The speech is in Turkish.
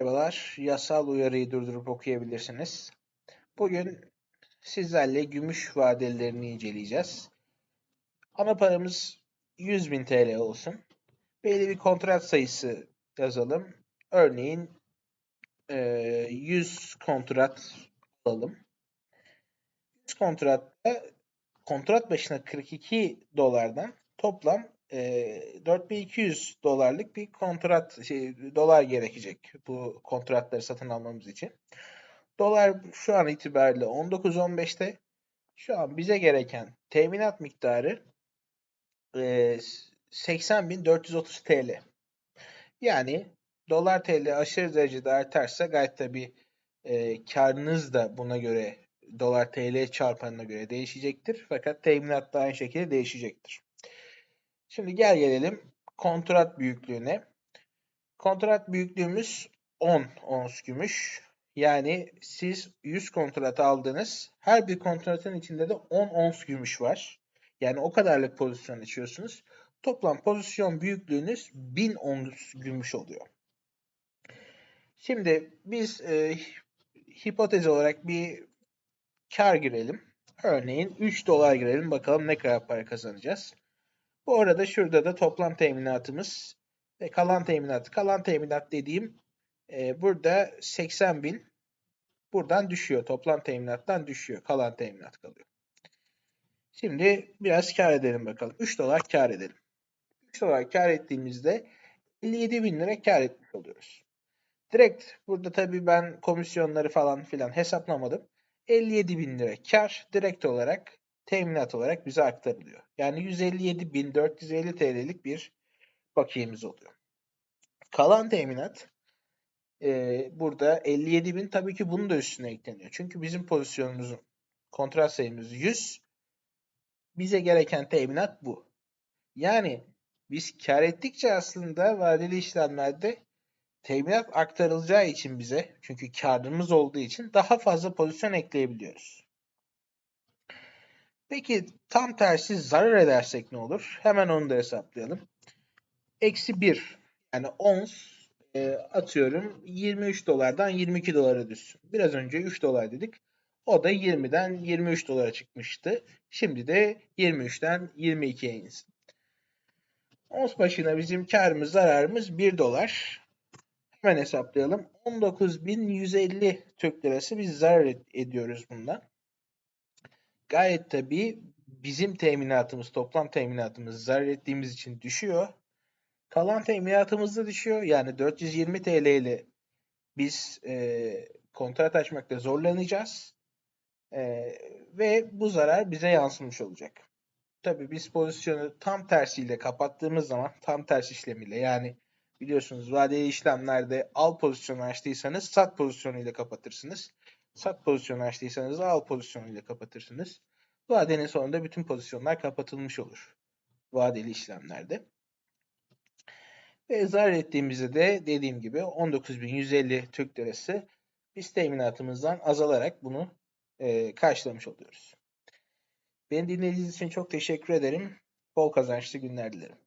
Merhabalar. Yasal uyarıyı durdurup okuyabilirsiniz. Bugün sizlerle gümüş vadelerini inceleyeceğiz. Ana paramız 100.000 TL olsun. Belli bir kontrat sayısı yazalım. Örneğin eee, 100 kontrat alalım. 100 kontratta kontrat başına 42 dolardan toplam eee 4200 dolarlık bir kontrat şey, dolar gerekecek bu kontratları satın almamız için. Dolar şu an itibariyle 19.15'te. Şu an bize gereken teminat miktarı eee 80.430 TL. Yani dolar TL aşırı derecede artarsa gayet tabii eee karınız da buna göre dolar TL çarpanına göre değişecektir. Fakat teminat da aynı şekilde değişecektir. Şimdi gel gelelim kontrat büyüklüğüne. Kontrat büyüklüğümüz 10 ons gümüş. Yani siz 100 kontrat aldınız. Her bir kontratın içinde de 10 ons gümüş var. Yani o kadarlık pozisyon açıyorsunuz. Toplam pozisyon büyüklüğünüz 1000 ons gümüş oluyor. Şimdi biz e, hipotez olarak bir kar girelim. Örneğin 3 dolar girelim. Bakalım ne kadar para kazanacağız. Bu arada şurada da toplam teminatımız ve kalan teminat. Kalan teminat dediğim e, burada 80 bin buradan düşüyor. Toplam teminattan düşüyor. Kalan teminat kalıyor. Şimdi biraz kar edelim bakalım. 3 dolar kar edelim. 3 dolar kar ettiğimizde 57 bin lira kar etmiş oluyoruz. Direkt burada tabii ben komisyonları falan filan hesaplamadım. 57 bin lira kar direkt olarak teminat olarak bize aktarılıyor. Yani 157.450 TL'lik bir bakiyemiz oluyor. Kalan teminat e, burada 57.000 tabii ki bunun da üstüne ekleniyor. Çünkü bizim pozisyonumuzun kontrat sayımız 100. Bize gereken teminat bu. Yani biz kar ettikçe aslında vadeli işlemlerde teminat aktarılacağı için bize çünkü karımız olduğu için daha fazla pozisyon ekleyebiliyoruz. Peki tam tersi zarar edersek ne olur? Hemen onu da hesaplayalım. Eksi 1 yani ons e, atıyorum 23 dolardan 22 dolara düşsün. Biraz önce 3 dolar dedik. O da 20'den 23 dolara çıkmıştı. Şimdi de 23'ten 22'ye insin. Ons başına bizim karımız zararımız 1 dolar. Hemen hesaplayalım. 19.150 Türk lirası biz zarar ed- ediyoruz bundan. Gayet tabii bizim teminatımız, toplam teminatımız zarar ettiğimiz için düşüyor. Kalan teminatımız da düşüyor. Yani 420 TL ile biz e, kontrat açmakta zorlanacağız. E, ve bu zarar bize yansımış olacak. Tabii biz pozisyonu tam tersiyle kapattığımız zaman tam ters işlemiyle yani biliyorsunuz vadeli işlemlerde al pozisyonu açtıysanız sat pozisyonuyla kapatırsınız. Sat pozisyonu açtıysanız al pozisyonuyla kapatırsınız. Vadenin sonunda bütün pozisyonlar kapatılmış olur. Vadeli işlemlerde. Ve zarar ettiğimizde de dediğim gibi 19.150 Türk Lirası biz teminatımızdan azalarak bunu e, karşılamış oluyoruz. Beni dinlediğiniz için çok teşekkür ederim. Bol kazançlı günler dilerim.